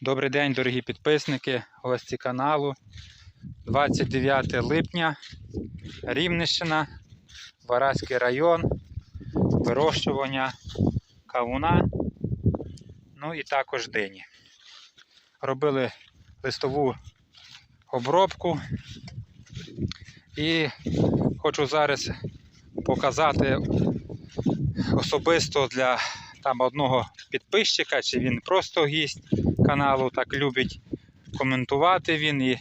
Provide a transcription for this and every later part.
Добрий день, дорогі підписники, гості каналу. 29 липня, Рівненщина, Вараський район, вирощування кавуна, ну і також дині. Робили листову обробку і хочу зараз показати особисто для там одного підписчика, чи він просто гість каналу, так любить коментувати він і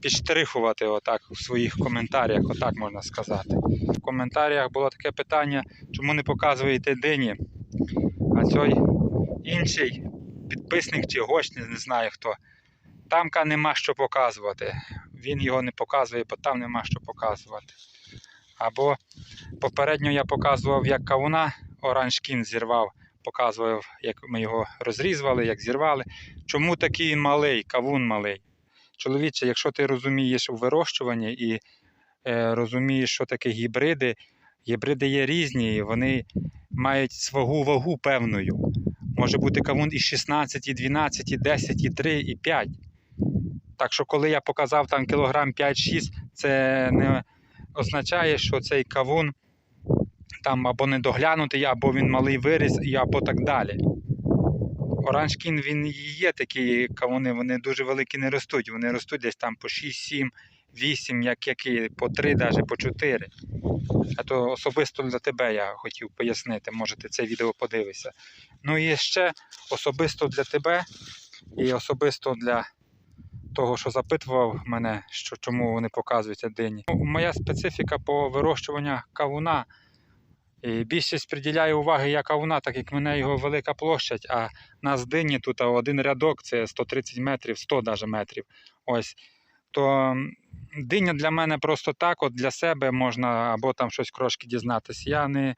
підштрихувати отак у своїх коментарях, отак можна сказати. В коментарях було таке питання, чому не показуєте дині, а цей інший підписник чи гость, не знаю хто. Тамка нема що показувати. Він його не показує, бо там нема що показувати. Або попередньо я показував, як кавуна оранжкін зірвав, показував, як ми його розрізували, як зірвали. Чому такий малий, кавун малий? Чоловіче, якщо ти розумієш у вирощуванні і е, розумієш, що таке гібриди, гібриди є різні, вони мають свою вагу певною. Може бути кавун і 16, і 12, і 10, і 3, і 5. Так що, коли я показав там кілограм 5-6, це не означає, що цей кавун там або недоглянутий, або він малий виріс, або так далі. Оранжкін він є такі кавуни, вони дуже великі не ростуть. Вони ростуть десь там по 6, 7, 8, як які, по 3, навіть по 4. А то особисто для тебе я хотів пояснити, може ти це відео подивишся. Ну і ще особисто для тебе і особисто для того, що запитував мене, що чому вони показуються дині. Ну, Моя специфіка по вирощуванню кавуна. І більшість приділяє уваги я кавуна, так як мене його велика площа, а нас дині тут один рядок це 130 метрів, 100 навіть метрів. Ось. То диня для мене просто так, от для себе можна або там щось трошки дізнатися. Я не,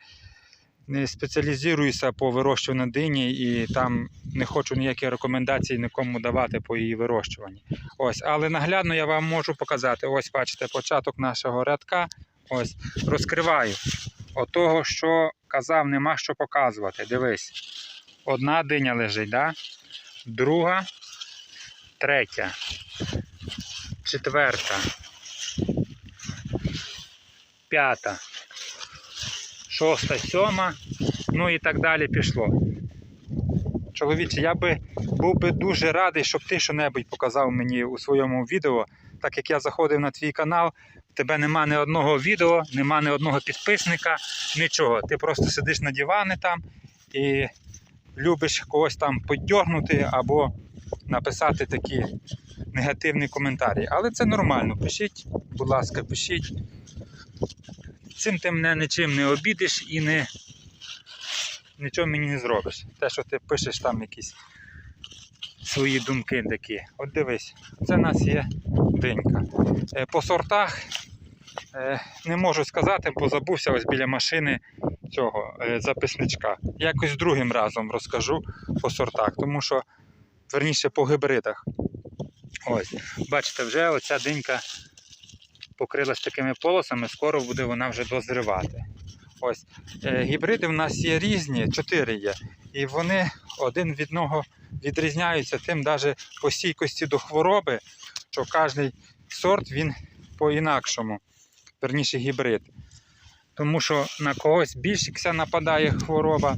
не спеціалізуюся по вирощуванню дині і там не хочу ніякі рекомендації нікому давати по її вирощуванні. Ось, але наглядно я вам можу показати. Ось бачите, початок нашого рядка. Ось розкриваю. Отого, що казав, нема що показувати. Дивись. Одна диня лежить, да? друга, третя, четверта, п'ята, шоста, сьома, ну і так далі пішло. Чоловіче, я би був би дуже радий, щоб ти що-небудь показав мені у своєму відео, так як я заходив на твій канал, тебе нема ні одного відео, нема ні одного підписника, нічого. Ти просто сидиш на дивані там і любиш когось там поддьорнути або написати такі негативні коментарі. Але це нормально. Пишіть, будь ласка, пишіть. Цим ти мене нічим не обідиш і не, нічого мені не зробиш. Те, що ти пишеш там якісь свої думки такі. От дивись, це в нас є динька. Е, По сортах не можу сказати, бо забувся ось біля машини цього е, записничка. Якось другим разом розкажу по сортах, тому що верніше по гібридах. Ось, бачите, вже оця динька покрилась такими полосами, скоро буде вона вже дозрівати. Ось, е, гібриди в нас є різні, чотири є. І вони один від одного відрізняються тим, навіть по стійкості до хвороби, що кожен сорт він по-інакшому, верніше гібрид. Тому що на когось більше нападає хвороба,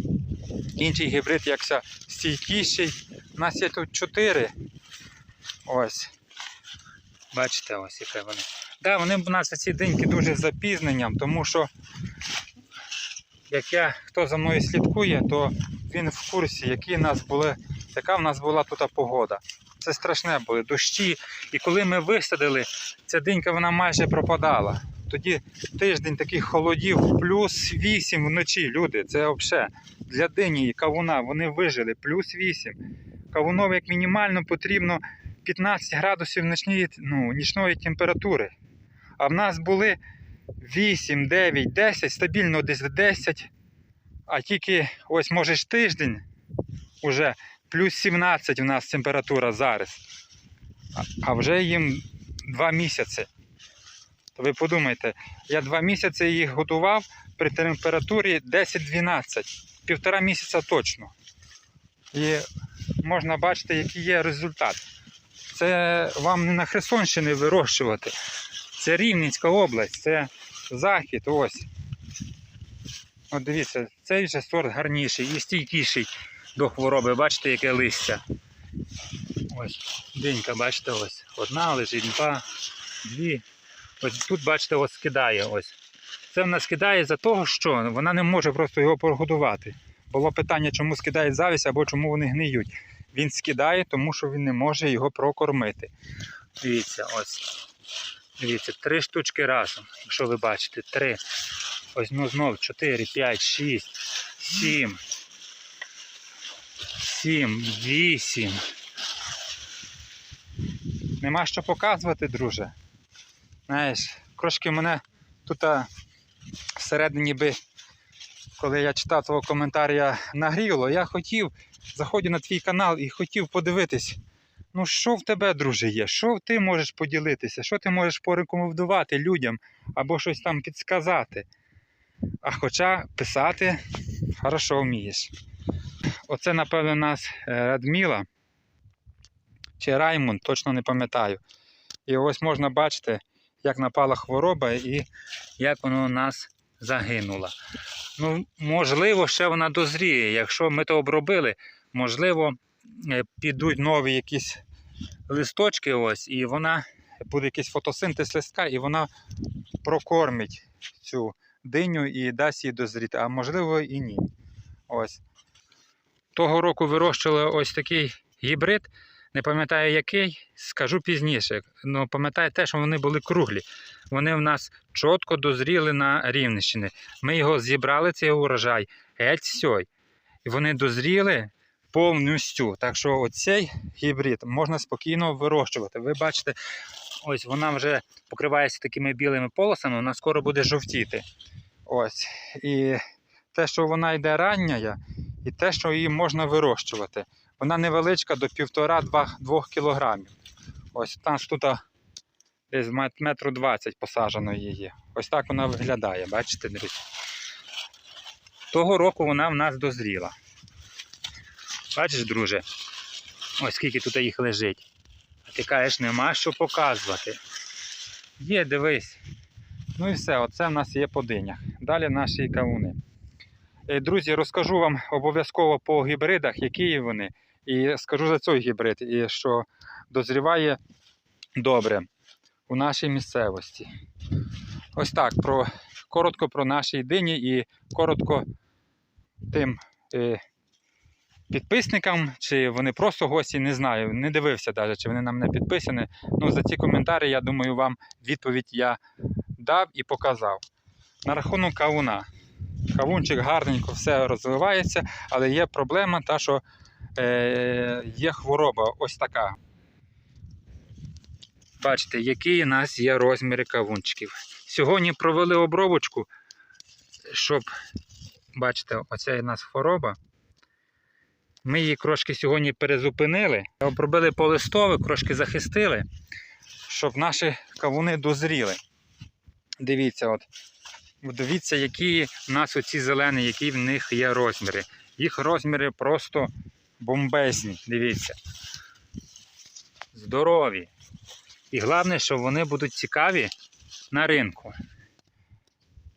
інший гібрид якся стійкіший. У нас є тут чотири. Ось. Бачите, ось яке вони. Да, вони в нас ці деньки дуже з запізненням, тому що як я, хто за мною слідкує, то він в курсі, які в нас були, яка в нас була тут погода. Це страшне були дощі. І коли ми висадили, ця динька вона майже пропадала. Тоді тиждень таких холодів, плюс 8 вночі. Люди, це взагалі для дині і кавуна вони вижили, плюс 8. Кавунові як мінімально потрібно 15 градусів нічної, ну, нічної температури. А в нас були 8, 9, 10, стабільно десь 10. А тільки ось може тиждень уже плюс 17 у нас температура зараз. А вже їм 2 місяці. То ви подумайте, я 2 місяці їх готував при температурі 10-12. Півтора місяця точно. І можна бачити, який є результат. Це вам не на Херсонщині вирощувати. Це Рівненська область, це захід. Ось. От дивіться, цей же сорт гарніший і стійкіший до хвороби. Бачите, яке листя. Ось, динька, бачите, ось. Одна лежить, два, дві. Ось тут, бачите, ось скидає. Ось. Це вона скидає за того, що вона не може просто його прогодувати. Було питання, чому скидають завість або чому вони гниють. Він скидає, тому що він не може його прокормити. Дивіться, ось. Дивіться, три штучки разом, якщо ви бачите, три. Ось ну знов 4, 5, 6, 7. 7, 8. Нема що показувати, друже. Знаєш, трошки мене тут всередині би, коли я читав твого коментаря, нагріло, я хотів, заходжу на твій канал і хотів подивитись, ну що в тебе, друже, є? Що ти можеш поділитися? Що ти можеш порекомендувати людям або щось там підсказати? А хоча писати хорошо вмієш. Оце, напевно, нас е, Радміла чи Раймонд, точно не пам'ятаю. І ось можна бачити, як напала хвороба і як вона у нас загинула. Ну, можливо, ще вона дозріє. Якщо ми то обробили, можливо, е, підуть нові якісь листочки, ось, і вона буде якийсь фотосинтез листка, і вона прокормить цю диню і дасть їй дозріти, а можливо і ні. Ось. Того року вирощували ось такий гібрид. Не пам'ятаю який, скажу пізніше. Ну, пам'ятаю те, що вони були круглі. Вони в нас чітко дозріли на Рівненщині. Ми його зібрали, цей урожай, геть сьой. І вони дозріли повністю. Так що оцей гібрид можна спокійно вирощувати. Ви бачите, ось вона вже покривається такими білими полосами, вона скоро буде жовтіти. Ось. І те, що вона йде рання, і те, що її можна вирощувати. Вона невеличка до 1,5-2 кілограмів. Ось там тут десь метру 20 посаджено її. Ось так вона виглядає, бачите, друзі. Того року вона в нас дозріла. Бачиш, друже, ось скільки тут їх лежить. А ти кажеш, нема що показувати. Є, дивись. Ну і все, оце в нас є по динях. Далі наші кавуни. Е, Друзі, розкажу вам обов'язково по гібридах, які вони. І скажу за цей гібрид, і що дозріває добре у нашій місцевості. Ось так, про, коротко про наші дині і коротко тим е, підписникам, чи вони просто гості, не знаю, не дивився навіть, чи вони нам не підписані. Ну, за ці коментарі, я думаю, вам відповідь я дав і показав. На рахунок кавуна. Кавунчик гарненько все розвивається, але є проблема, та що є хвороба ось така. Бачите, які у нас є розміри кавунчиків. Сьогодні провели обробочку, щоб, бачите, оця у нас хвороба. Ми її трошки сьогодні перезупинили, обробили по листовик, трошки захистили, щоб наші кавуни дозріли. Дивіться, от. Дивіться, які в нас оці зелені, які в них є розміри. Їх розміри просто бомбезні. Дивіться. Здорові. І головне, що вони будуть цікаві на ринку.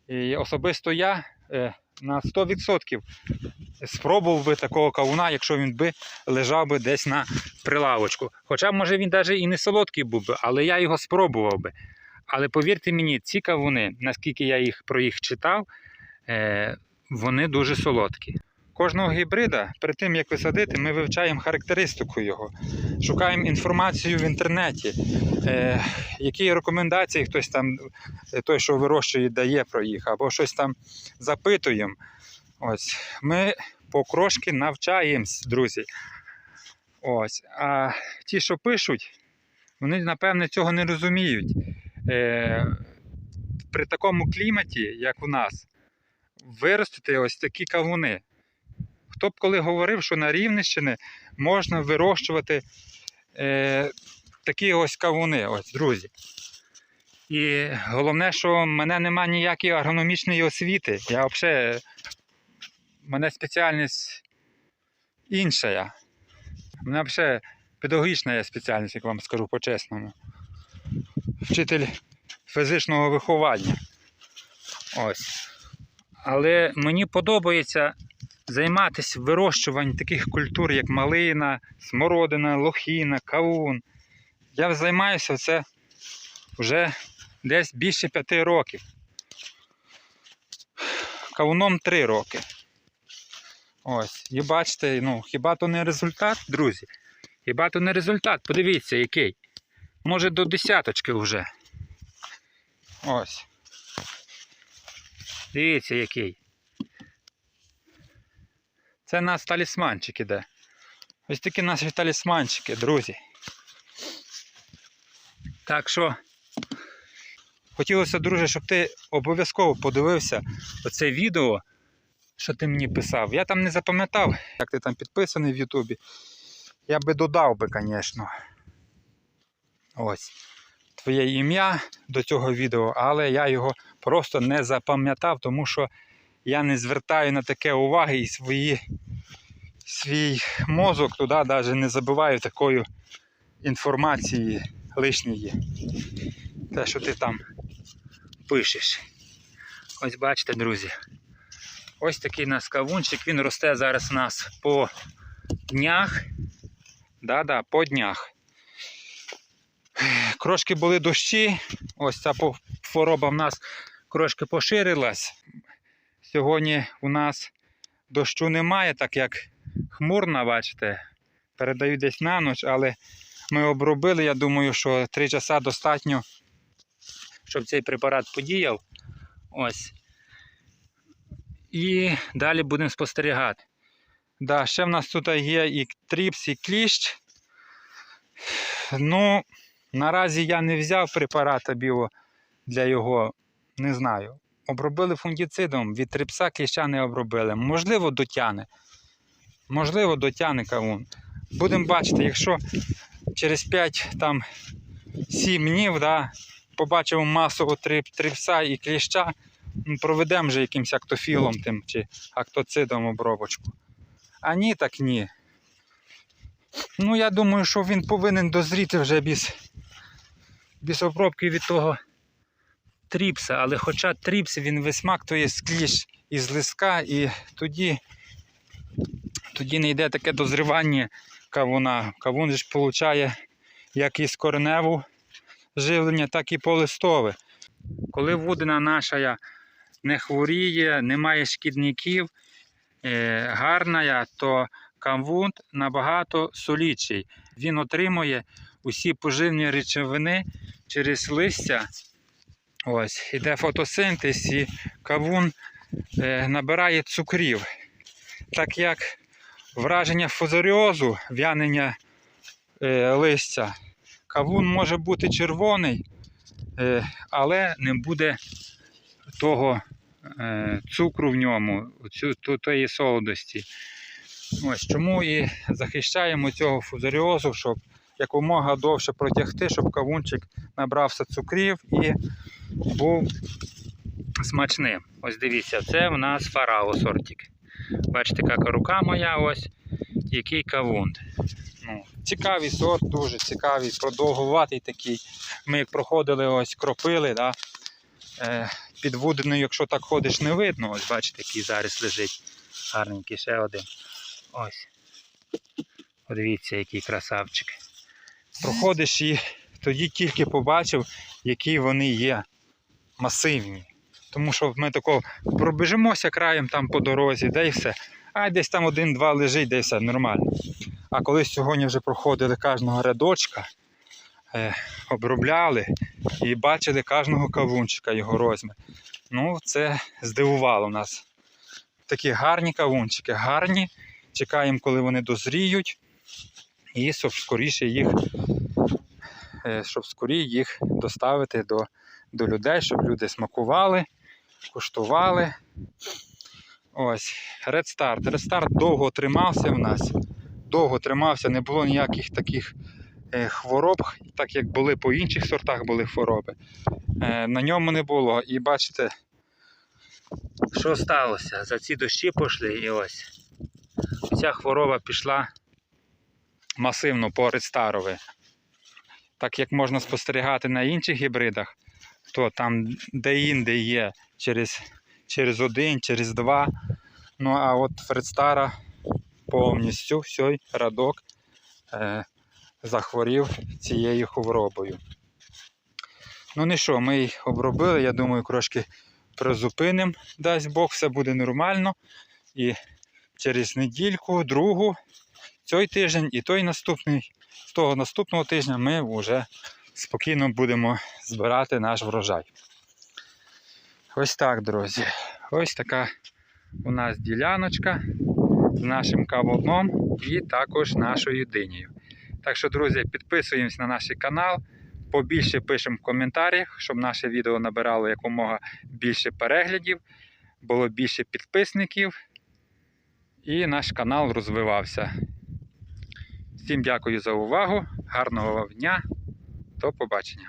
І особисто я е, на 100% спробував би такого кавуна, якщо він би лежав би десь на прилавочку. Хоча, може, він навіть і не солодкий був би, але я його спробував би. Але повірте мені, ці кавуни, наскільки я їх про їх читав, е, вони дуже солодкі. Кожного гібрида, перед тим як висадити, ми вивчаємо характеристику його, шукаємо інформацію в інтернеті, е, які рекомендації хтось там, е, той, що вирощує, дає про їх, або щось там запитуємо. Ось. Ми покрошки навчаємось, друзі. Ось. А ті, що пишуть, вони, напевне, цього не розуміють. Е, при такому кліматі, як у нас, виростити ось такі кавуни. Хто б коли говорив, що на Рівненщині можна вирощувати е, такі ось кавуни, ось, друзі. І головне, що в мене немає ніякої агрономічної освіти. Я взагалі, в мене спеціальність інша. У мене взагалі педагогічна є спеціальність, як вам скажу по-чесному. Вчитель фізичного виховання. Ось. Але мені подобається займатися вирощуванням таких культур, як малина, смородина, лохіна, кавун. Я займаюся це вже десь більше п'яти років. Кавуном три роки. Ось. І бачите, ну, хіба то не результат, друзі? Хіба то не результат? Подивіться, який. Може до десяточки вже. Ось. Дивіться, який. Це у нас талісманчик іде. Ось такі наші талісманчики, друзі. Так що хотілося, друже, щоб ти обов'язково подивився оце відео, що ти мені писав. Я там не запам'ятав, як ти там підписаний в Ютубі. Я би додав би, звісно. Ось. Твоє ім'я до цього відео, але я його просто не запам'ятав, тому що я не звертаю на таке уваги і свої, свій мозок туди навіть не забиваю такою інформації лишньої. Те, що ти там пишеш. Ось бачите, друзі. Ось такий у нас кавунчик, він росте зараз у нас по днях. Да-да, по днях. Крошки були дощі, ось ця хвороба в нас трошки поширилась. Сьогодні у нас дощу немає, так як хмурна, бачите, передаю десь на ніч, але ми обробили. Я думаю, що 3 часа достатньо, щоб цей препарат подіяв. Ось. І далі будемо спостерігати. Да, ще в нас тут є і тріпс, і кліщ. Ну, наразі я не взяв препарата біо для його, не знаю. Обробили фунгіцидом, від трипса кліща не обробили. Можливо, дотяне. Можливо, дотяне кавун. Будемо бачити, якщо через 5 там 7 днів да, побачимо трип, трипса і кліща, ну, проведемо вже якимось актофілом тим чи актоцидом обробочку. А ні, так ні. Ну, я думаю, що він повинен дозріти вже без, без обробки від того тріпса. Але хоча тріпс він висмактує скліш із лиска, і тоді, тоді не йде таке дозрівання кавуна. Кавун же ж получає як із кореневу живлення, так і полистове. Коли вудина наша не хворіє, немає шкідників, е, гарна, то кавун набагато солідший. Він отримує усі поживні речовини через листя. Ось, іде фотосинтез і кавун е, набирає цукрів. Так як враження фузаріозу, в'янення е, листя, кавун може бути червоний, е, але не буде того цукру в ньому, тої солодості. Ось чому і захищаємо цього фузаріозу, щоб якомога довше протягти, щоб кавунчик набрався цукрів і був смачним. Ось дивіться, це в нас фарао сортик. Бачите, яка рука моя ось, який кавун. Ну, цікавий сорт, дуже цікавий, продовгуватий такий. Ми як проходили, ось кропили, да, е, під вудиною, якщо так ходиш, не видно. Ось бачите, який зараз лежить. Гарненький ще один. Ось. Подивіться, який красавчик. Проходиш і тоді тільки побачив, які вони є масивні. Тому що ми тако пробіжимося краєм там по дорозі, де і все. А десь там один-два лежить, де і все нормально. А коли сьогодні вже проходили кожного рядочка, е, обробляли і бачили кожного кавунчика, його розмір. Ну, це здивувало нас. Такі гарні кавунчики, гарні. Чекаємо, коли вони дозріють. І щоб скоріше їх, щоб скоріше їх доставити до, до людей, щоб люди смакували, куштували. Ось. Red Start довго тримався в нас. Довго тримався, не було ніяких таких е, хвороб, так як були по інших сортах були хвороби. Е, на ньому не було. І бачите, що сталося? За ці дощі пішли і ось. Ця хвороба пішла масивно по Редстарові. Так як можна спостерігати на інших гібридах, то там де-інде є через, через один, через два. Ну а от Фредстара повністю всій радок е, захворів цією хворобою. Ну не що, ми їх обробили, я думаю, трошки призупинимо, дасть Бог, все буде нормально. І через недільку, другу, цей тиждень і той наступний, з того наступного тижня ми вже спокійно будемо збирати наш врожай. Ось так, друзі. Ось така у нас діляночка з нашим кавуном і також нашою динею. Так що, друзі, підписуємось на наш канал, побільше пишемо в коментарях, щоб наше відео набирало якомога більше переглядів, було більше підписників і наш канал розвивався. Всім дякую за увагу, гарного дня, до побачення.